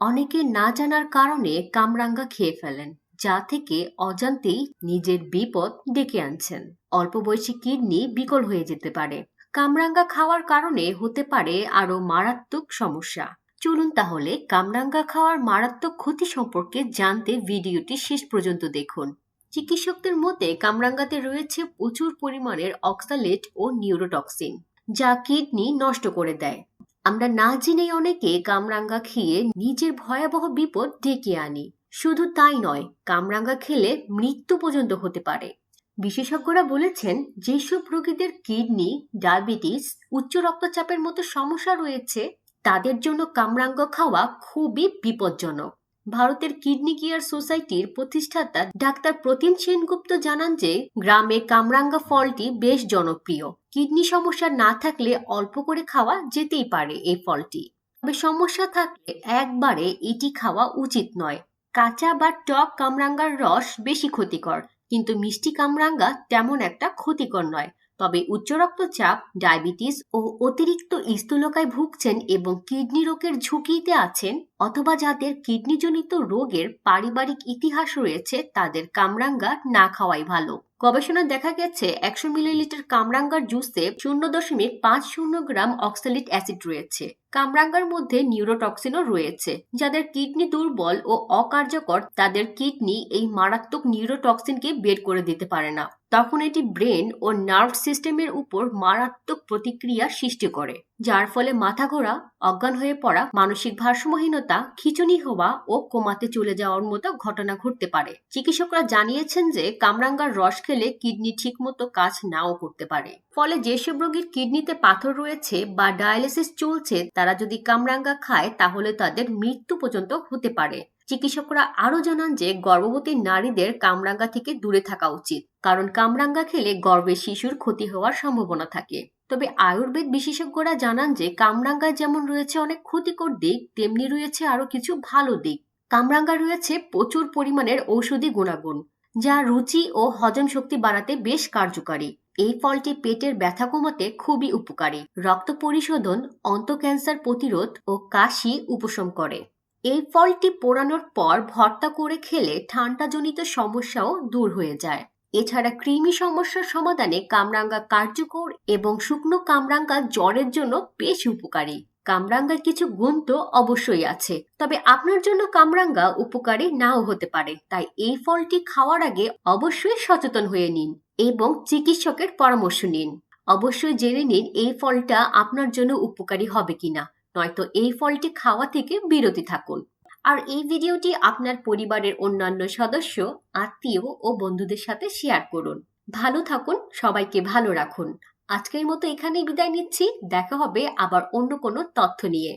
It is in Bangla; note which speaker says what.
Speaker 1: অনেকে না জানার কারণে কামরাঙ্গা খেয়ে ফেলেন, যা থেকে অজান্তেই নিজের বিপদ ডেকে আনছেন। অল্প বয়সী কিডনি বিকল হয়ে যেতে পারে। কামরাঙ্গা খাওয়ার কারণে হতে পারে আরও মারাত্মক সমস্যা। চলুন তাহলে কামরাঙ্গা খাওয়ার মারাত্মক ক্ষতি সম্পর্কে জানতে ভিডিওটি শেষ পর্যন্ত দেখুন। চিকিৎসকদের মতে, কামরাঙ্গাতে রয়েছে প্রচুর পরিমাণের অক্সালেট ও নিউরোটক্সিন, যা কিডনি নষ্ট করে দেয়। আমরা না জেনেই অনেকে কামরাঙ্গা খেয়ে নিজের ভয়াবহ বিপদ ডেকে আনি। শুধু তাই নয়, কামরাঙ্গা খেলে মৃত্যু পর্যন্ত হতে পারে। বিশেষজ্ঞরা বলেছেন, যেসব রোগীদের কিডনি, ডায়াবেটিস, উচ্চ রক্তচাপের মতো সমস্যা রয়েছে, তাদের জন্য কামরাঙ্গা খাওয়া খুবই বিপজ্জনক। ভারতের কিডনি কেয়ার সোসাইটির প্রতিষ্ঠাতা ডাক্তার প্রতিম সেনগুপ্ত জানান যে, গ্রামে কামরাঙ্গা ফলটি বেশ জনপ্রিয়। কিডনি সমস্যা না থাকলে অল্প করে খাওয়া যেতেই পারে এই ফলটি। তবে সমস্যা থাকলে একবারে এটি খাওয়া উচিত নয়। কাঁচা বা টক কামরাঙ্গার রস বেশি ক্ষতিকর, কিন্তু মিষ্টি কামরাঙ্গা তেমন একটা ক্ষতিকর নয়। তবে উচ্চ রক্তচাপ, ডায়াবেটিস ও অতিরিক্ত স্থূলকায় ভুগছেন এবং কিডনি রোগের ঝুঁকিতে আছেন অথবা যাদের কিডনিজনিত রোগের পারিবারিক ইতিহাস রয়েছে, তাদের কামরাঙ্গা না খাওয়াই ভালো। গবেষণায় দেখা গেছে একশো মিলিলিটার কামরাঙ্গার জুসে শূন্য দশমিক পাঁচ শূন্য গ্রাম অক্সালিক অ্যাসিড রয়েছে। কামরাঙ্গার মধ্যে নিউরোটক্সিনও রয়েছে। যাদের কিডনি দুর্বল ও অকার্যকর, তাদের কিডনি এই মারাত্মক নিউরোটক্সিনকে বের করে দিতে পারে না। তখন এটি ব্রেন ও নার্ভ সিস্টেমের উপর মারাত্মক প্রতিক্রিয়া সৃষ্টি করে। যার ফলে মাথা ঘোরা অজ্ঞান হয়ে পড়া, মানসিক ভারসাম্যহীনতা, খিচুনি হওয়া ও কোমাতে চলে যাওয়ার মতো ঘটনা ঘটতে পারে। চিকিৎসকরা জানিয়েছেন যে কামরাঙ্গার রস খেলে কিডনি ঠিকমতো কাজ নাও করতে পারে। ফলে যেসব রোগীর কিডনিতে পাথর রয়েছে বা ডায়ালিসিস চলছে, তারা যদি কামরাঙ্গা খায়, তাহলে তাদের মৃত্যু পর্যন্ত হতে পারে। চিকিৎসকরা আরও জানান যে গর্ভবতী নারীদের কামরাঙ্গা থেকে দূরে থাকা উচিত, কারণ কামরাঙ্গা খেলে গর্ভের শিশুর ক্ষতি হওয়ার সম্ভাবনা থাকে। তবে আয়ুর্বেদ বিশেষজ্ঞরা জানান যে কামরাঙ্গায় যেমন রয়েছে অনেক ক্ষতিকর দিক, তেমনি রয়েছে আরও কিছু ভালো দিক। কামরাঙ্গা রয়েছে প্রচুর পরিমাণের ঔষধি গুণাগুণ, যা রুচি ও হজম শক্তি বাড়াতে বেশ কার্যকারী। এই ফলটি পেটের ব্যথা কমাতে খুবই উপকারী। রক্ত পরিশোধন, অন্ত ক্যান্সার প্রতিরোধ ও কাশি উপশম করে। এই ফলটি পোড়ানোর পর ভর্তা করে খেলে ঠান্ডাজনিত সমস্যাও দূর হয়ে যায়। এছাড়া কৃমি সমস্যার সমাধানে কামরাঙ্গা কার্যকর এবং শুকনো কামরাঙ্গা জ্বরের জন্য বেশ উপকারী। কামরাঙ্গার কিছু গুণ তো অবশ্যই আছে, তবে আপনার জন্য কামরাঙ্গা উপকারী নাও হতে পারে, তাই এই ফলটি খাওয়ার আগে অবশ্যই সচেতন হয়ে নিন এবং চিকিৎসকের পরামর্শ নিন। অবশ্যই জেনে নিন এই ফলটা আপনার জন্য উপকারী হবে কিনা, নয়তো এই ফলটি খাওয়া থেকে বিরতি থাকুন। আর এই ভিডিওটি আপনার পরিবারের অন্যান্য সদস্য, আত্মীয় ও বন্ধুদের সাথে শেয়ার করুন। ভালো থাকুন, সবাইকে ভালো রাখুন। আজকের মতো এখানেই বিদায় নিচ্ছি। দেখা হবে আবার অন্য কোনো তথ্য নিয়ে।